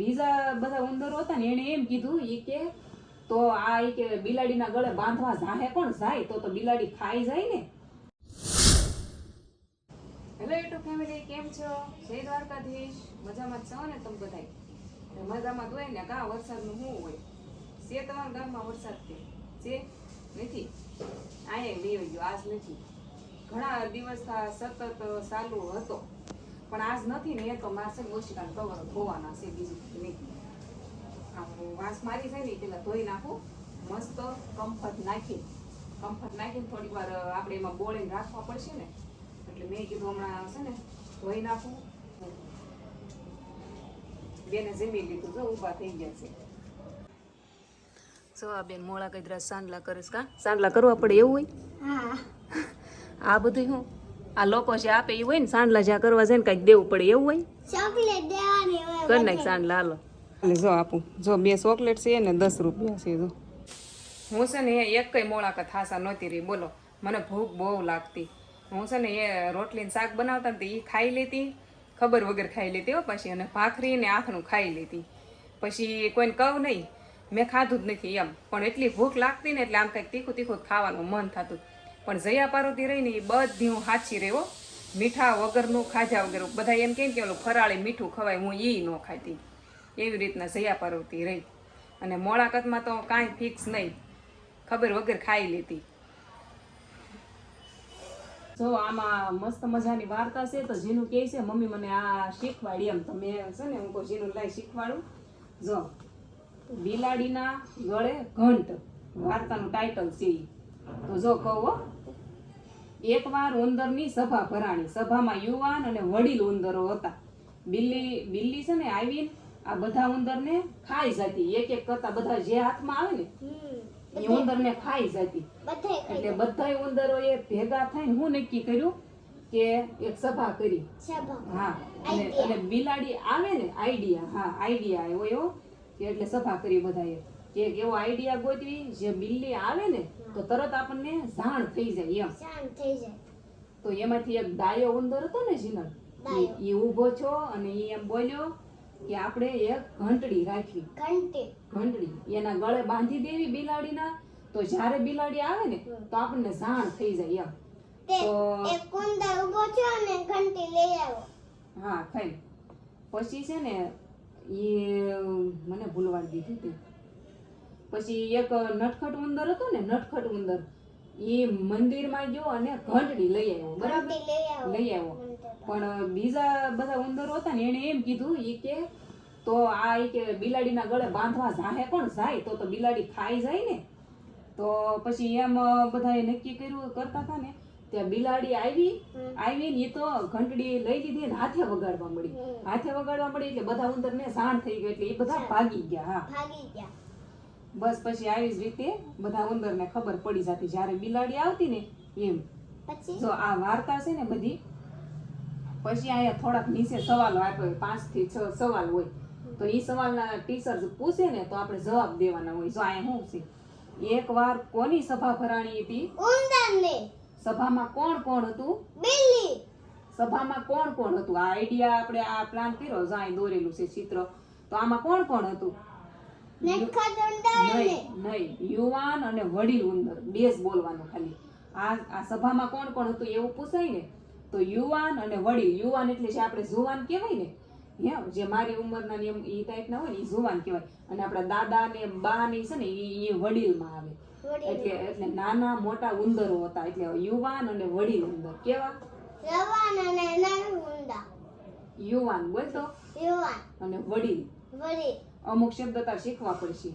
બીજા બધા ઉંદરો હતા ને એને એમ કીધું એ કે, તો આ એ કે બિલાડીના ગળે બાંધવા જાહે પણ જાય તો તો બિલાડી ખાઈ જાય ને. હેલો યુટ્યુબ ફેમિલી કેમ છો? જય દ્વારકાધીશ. મજામાં જ છો ને તમે બધાય? મજામાં જ હોય ને કા વરસાદનું શું હોય? છે તમારા ગામમાં વરસાદ કે છે? નથી? અહીંયા લઈ ગયો. આજ નથી. ઘણા દિવસ સતત ચાલુ હતો. પણ આજ નથી ને એ તો માસે ઓશિકાને કવર ધોવાના છે બીજું નહીં. આવું વાંસ મારી છે ને પેલા ધોઈ નાખું મસ્ત કમ્ફર્ટ નાખી. કમ્ફર્ટ નાખીને થોડીક વાર આપણે એમાં બોળીને રાખવા પડશે ને એટલે મેં કીધું હમણાં છે ને ધોઈ નાખું. બેને જમી લીધું જો ઊભા થઈ ગયા છે. જો આ બેન મોળા કઈ સાંડલા કરીશ કા? સાંડલા કરવા પડે એવું હોય? હા. આ બધું શું આ લોકો જે આપે એ હોય ને સાંડલા જ્યાં કરવા જાય ને કંઈક દેવું પડે એવું હોય. કર નાખ સાંડલા હાલો. એટલે જો આપું જો બે ચોકલેટ છે ને દસ રૂપિયા છે જો. હું છે ને એ એક કઈ મોળાકા થાસા નહોતી રહી બોલો. મને ભૂખ બહુ લાગતી. હું છે ને એ રોટલીને શાક બનાવતા ને તો એ ખાઈ લેતી ખબર વગર ખાઈ લેતી હો પછી અને ભાખરી ને આંખનું ખાઈ લેતી પછી કોઈને કહું નહીં મેં ખાધું જ નથી એમ. પણ એટલી ભૂખ લાગતી ને એટલે આમ કંઈક તીખું તીખું ખાવાનું મન થતું. પણ જયા પાર્વતી રહીને એ બધી હું સાચી રહ્યો મીઠા વગરનું ખાજા વગર. બધા એમ કહે કે ઓલું ફરાળી મીઠું ખવાય, હું એ ન ખાતી. એવી રીતના જયા પાર્વતી રહી. અને મોળાકતમાં તો કાંઈ ફિક્સ નહીં. ખબર વગર ખાઈ લેતી જો આમાં મસ્ત મજાની વાર્તા છે, તો જીનું કહે છે, મમ્મી મને આ શીખવાડી. એમ તો મેં છે ને, હું કહું, જીનું લાઈ શીખવાડું. જો, બિલાડીના ગળે ઘંટ. વાર્તાનું ટાઇટલ છે. તો જો કહું. એકવાર ઉંદરની સભા ભરાણી. સભામાં યુવાન અને વડીલ ઉંદરો હતા. બિલ્લી બિલ્લી છે ને આવીને આ બધા ઉંદરને ખાઈ જતી. એક એક કરતા બધા જે હાથમાં આવે ને એ ઉંદરને ખાઈ જતી. એટલે બધા ઉંદરો એ ભેગા થઈને હું નક્કી કર્યું કે એક સભા કરી. હા. અને બિલાડી આવે ને આઈડિયા હા આઈડિયા આવ્યો એવો એટલે સભા કરી બધાએ. કે એક એવો આઈડિયા ગોતવી જે બિલ્લી આવે ને તો તરત આપણને જાણ થઈ જાય એમ. જાણ થઈ જાય. તો એમાંથી એક ડાયો ઉંદર હતો ને જીનલ એ ઊભો છો અને એ એમ બોલ્યો કે આપણે એક ઘંટડી રાખવી ઘંટી ઘંટડી. એના ગળે બાંધી દેવી બિલાડીના. તો જ્યારે બિલાડી આવે ને તો આપણને જાણ થઈ જાય એમ. તો- એક ઉંદર ઊભો છો અને ઘંટી લઈ આવો. હા ખાઈ પછી છે ને એ મને ભૂલવાડી દીધી હતી પછી એક નટખટ ઉંદર હતો ને નટખટ ઉંદર એ મંદિરમાં ગયો અને ઘંટડી લઈ આવ્યો બરાબર? લઈ આવ્યો. પણ બીજા બધા ઉંદરો હતા ને એને એમ કીધું એ કે તો આ એ કે બિલાડીના ગળે બાંધવા જાહે પણ જાય? તો તો બિલાડી ખાઈ જાય ને. તો પછી એમ બધાએ નક્કી કર્યું કરતા હતા ને ત્યાં બિલાડી આવી આવી ને એ તો ઘંટડી લઈ લીધી ને હાથે વગાડવા મળી. હાથે વગાડવા મળી એટલે બધા ઉંદર ને સાણ થઈ ગયો એટલે એ બધા ભાગી ગયા હા. ભાગી ગયા. બસ પછી આવી જ રીતે બધા ઉંદરને ખબર પડી જતી. જ્યારે બિલાડી આવતી ને એમ. જો આ વાર્તા છે ને બધી. પછી અહીંયા થોડાક નીચે સવાલો આપ્યો હોય પાંચથી છ સવાલ હોય. તો એ સવાલના ટીચર પૂછે ને તો આપણે જવાબ દેવાના હોય. જો અહીંયા શું છે? એક વાર કોની સભા ભરાણી હતી? સભામાં કોણ કોણ હતું? બિલ્લી. સભામાં કોણ કોણ હતું? આ આઈડિયા આપણે આ પ્લાન કર્યો. જાય દોરેલું છે ચિત્ર. તો આમાં કોણ કોણ હતું? યુવાન અને વડીલ ઉંદર બે જ બોલવાનું ખાલી. આ આ સભામાં કોણ કોણ હતું એવું પૂછાય ને તો યુવાન અને વડીલ. યુવાન એટલે જે આપણે જુવાન કહેવાય ને જે મારી ઉંમરના નિયમ એ ટાઈપના હોય ને એ જુવાન કહેવાય. અને આપણા દાદા ને બા ને છે ને એ એ વડીલમાં આવે. એટલે એટલે નાના મોટા ઉંદરો હતા એટલે યુવાન અને વડીલ ઉંદર. કેવા? યુવાન અને નાનું ઉંદર. યુવાન બોલતો. યુવાન. અને વડીલ. વડીલ. અમુક શબ્દ તાર શીખવા પડશે.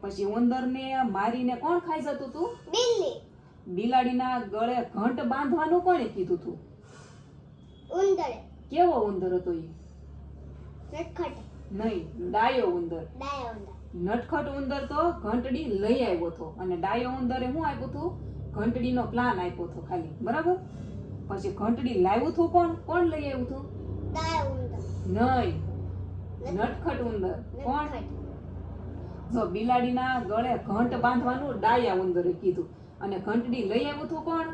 પછી ઉંદરને મારીને કોણ ખાઈ જતું તું? બિલ્લી. બિલાડીના ગળે ઘંટ બાંધવાનું કોણે કીધું તું? ઉંદર. કેવો ઉંદર હતો એ નટખટ. નહીં ડાયો ઉંદર. ડાયો ઉંદર. નટખટ ઉંદર તો ઘંટડી લઈ આવ્યો હતો. અને ડાયો ઉંદરે શું આપ્યું હતું ઘંટડીનો પ્લાન આપ્યો હતો ખાલી. બરાબર? પછી ઘંટડી લાવ્યું હતું કોણ? કોણ લઈ આવ્યું હતું ડાયા ઉંદર. નહીં નટખટ ઉંદર. કોણ? જો બિલાડીના ગળે ઘંટ બાંધવાનું ડાયા ઉંદરે કીધું. અને ઘંટડી લઈ આવ્યું તું કોણ?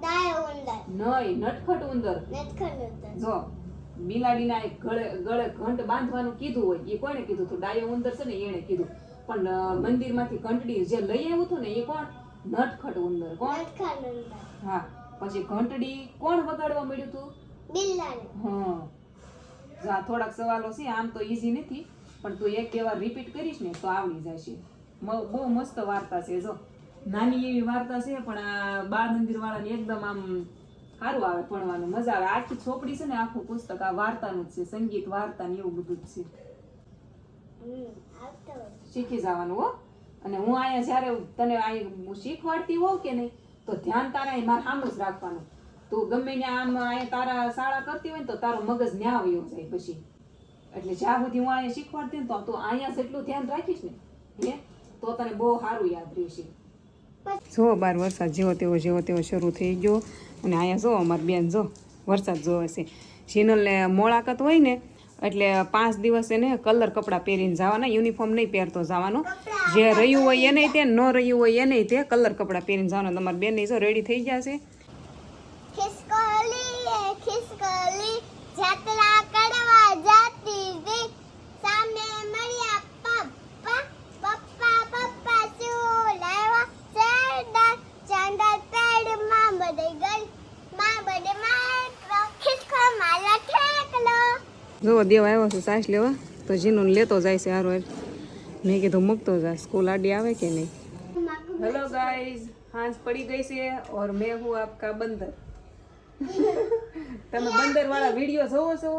ડાયા ઉંદર. નહીં નટખટ ઉંદર. નટખટ ઉંદર. જો બિલાડીના એક ગળે ગળે ઘંટ બાંધવાનું કીધું હોય એ કોણે કીધું હતું ડાયો ઉંદર છે ને એણે કીધું. પણ મંદિરમાંથી ઘંટડી જે લઈ આવ્યું હતું ને એ કોણ? નટખટ ઉંદર. કોણ? હા પછી ઘંટડી કોણ વગાડવા મળ્યું હતું બિલાડી. હા. થોડાક સવાલો છે, આમ તો ઈઝી નથી, પણ તું એક એવા રિપીટ કરીશ ને તો આવડી જશે. બહુ મસ્ત વાર્તા છે, જો. નાની એવી વાર્તા છે, પણ આ બાળ મંદિર વાળાને એકદમ આમ સારું આવે ભણવાનું. મજા આવે. આખી છોપડી છે ને, આખું પુસ્તક આ વાર્તાનું જ છે, સંગીત વાર્તા ને એવું બધું જ છે. શીખી જવાનું, હો. અને હું અહીંયા જ્યારે તને અહીં શીખવાડતી હોઉં કે નહીં, તો ધ્યાન તારા મારા સામું જ રાખવાનું. તું ગમે ને આમ અહીંયા તારા શાળા કરતી હોય ને તો તારો મગજ ન્યા વયો જાય પછી. એટલે જ્યાં સુધી હું અહીંયા શીખવાડતી તો તું અહીંયા જેટલું ધ્યાન રાખીશ ને. હે? તો તને બહુ સારું યાદ રહેશે. જો બાર વરસાદ જેવો તેવો જેવો તેવો શરૂ થઈ ગયો. અને અહીંયા જો અમારી બેન જો વરસાદ જોવે છે. શીનલને મોળાકત હોય ને, એટલે પાંચ દિવસ એને કલર કપડાં પહેરીને જવાના યુનિફોર્મ નહીં પહેરતો જવાનો. જે રહ્યું હોય એને તે, ન રહ્યું હોય એને તે કલર કપડાં પહેરીને જવાનું. તમારી બેન જો રેડી થઈ ગયા છે ખિસકોલી એ ખિસકોલી જાત્રા કરવા જાતી હતી સામે મળ્યા પપ્પા પપ્પા પપ્પા શું લાવ્યા ચાંદા ચાંદા પેડમાં બડે ગઈ માં બડે મારો ખિસકો મારો ઠેકલો જો દેવ આવ્યો છે સાસ લેવા તો જીનું લેતો જાય છે હારો મેં કીધું મૂકતો જા સ્કૂલ આડી આવે કે નહીં હેલો ગાઈઝ હાંજ પડી ગઈ છે ઓર મેં હું આપકા બંદર તમે બંદર વાળા વિડીયો જોવો છો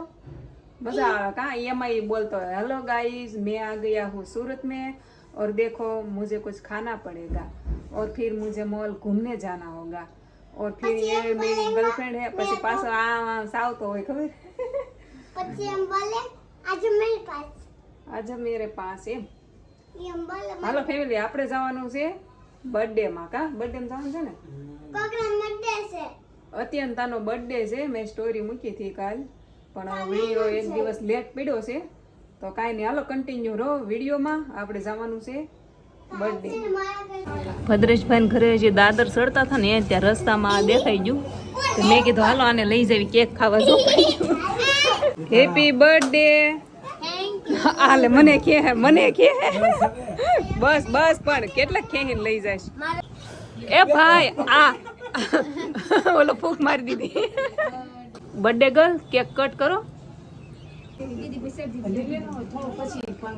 મજા આવે કા એમાં એ બોલતો हेलो गाइस मैं आ गया हूँ सूरत में और देखो मुझे कुछ खाना पड़ेगा और फिर मुझे मॉल घूमने जाना होगा और फिर ये मेरी गर्लफ्रेंड है પછી પાછો આ સાવતો હોય ખબર પછી એમ બોલે આજે મેરે પાસે. આજે મેરે પાસ એમ. હાલો ફેમિલી આપણે જવાનું છે બર્થડે માં કા? બર્થડે માં જવાનું છે ને? કોકરા બર્થડે છે. અત્યંતાનો બર્થડે છે મેં સ્ટોરી મૂકી હતી કાલ. પણ વીડિયો એક દિવસ લેટ પડ્યો છે. તો કાંઈ નહીં હાલો કન્ટિન્યુ રહો વિડીયોમાં. આપણે જવાનું છે બર્થડે ભદ્રેશભાઈ ઘરે જે દાદર ચડતા હતા ને ત્યાં રસ્તામાં દેખાઈ ગયું. તો મેં કીધું હાલો આને લઈ જવી કેક ખાવા. જો હેપી બર્થડે થેન્ક હાલે મને કે મને કે બસ બસ પણ કેટલા ખેહીને લઈ જાય એ ભાઈ આ. ઓલો ફૂક મારી દીધી. બર્થડે ગર્લ કેક કટ કરો.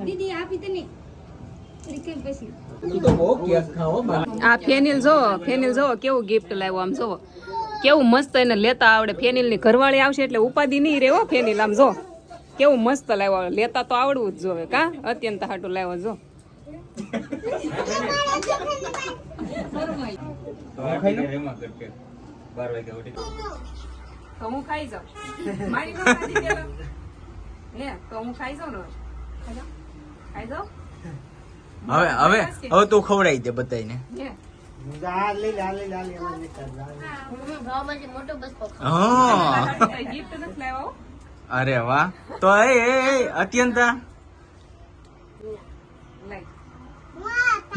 દીદી આપી તને આ ફેનિલ જો ફેનિલ જો કેવું ગિફ્ટ લાવ્યો આમ જો. કેવું મસ્ત એને લેતા આવડે. ફેનિલની ઘરવાળી આવશે એટલે ઉપાધિ નહીં રહેવો ફેનિલ આમ જો. કેવું મસ્ત લાવ્યો લેતા તો આવડવું જ જોવે કા? અત્યંત હાટું લાવ્યો જો. તો હું ખાઈ જાઉં. મારી નો ખાધી પેલા હે તો હું ખાઈ જાઉં ને ખાઈ જાઉં? હવે હવે હવે તું ખવડાવી દે બધાને અરે વાહ. તો એ અત્યંતા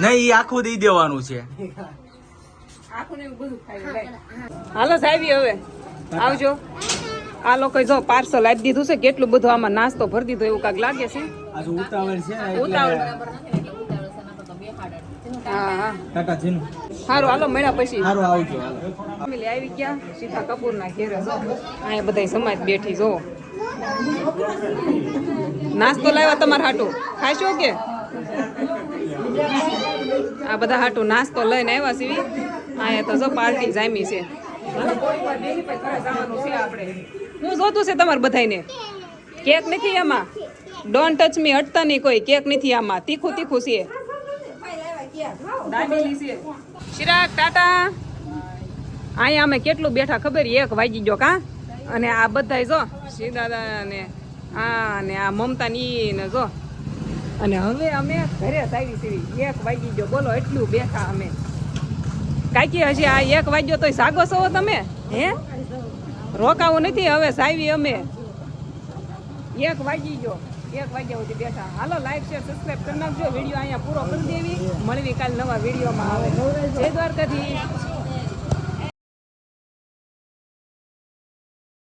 નહીં આખું દઈ દેવાનું છે. હાલો સાહેબ હવે આવજો. આ લોકો જો પાર્સલ આપી દીધું છે કેટલું બધું આમાં નાસ્તો ભરી દીધો એવું કાંક લાગે છે? ઉતાવળ હા હા. સારું હાલો મળ્યા પછી. ફેમિલી આવી ગયા સીધા કપૂરના ઘેરે. જો અહીંયા બધા સમાજ બેઠી જો. નાસ્તો લાવ્યા તમારે હાટું. ખાશો કે? આ બધા હાટું નાસ્તો લઈને આવ્યા સીવી અહીંયા તો જો પાર્ટી જામી છે. હું જોતું છે તમારે બધાને કેક નથી આમાં. ડોન્ટ ટચ મી હટતા નહીં કોઈ. કેક નથી આમાં. તીખું તીખું છે. દાબેલી ટાટા. અહીંયા અમે કેટલું બેઠા ખબર? એક વાગી ગયો કા? અને આ બધા જો શ્રી દાદા ને આ ને આ મમતા ની ને જો. અને હવે અમે ઘરે સારી સીવી એક વાગી ગયો. બોલો, એટલું બેઠા અમે. કાકી, હજી આ એક વાગ્યો તોય સાગો છો તમે? હે? રોકાવું નથી. હવે સાવી અમે. એક વાગી ગયો. એક વાગ્યા સુધી બેઠા. હાલો લાઈક શેર સબસ્ક્રાઈબ કરી નાખજો. વીડિયો અહીંયા પૂરો કરી દેવી. મળવી કાલ નવા વિડીયોમાં. આવે જય દ્વારકાથી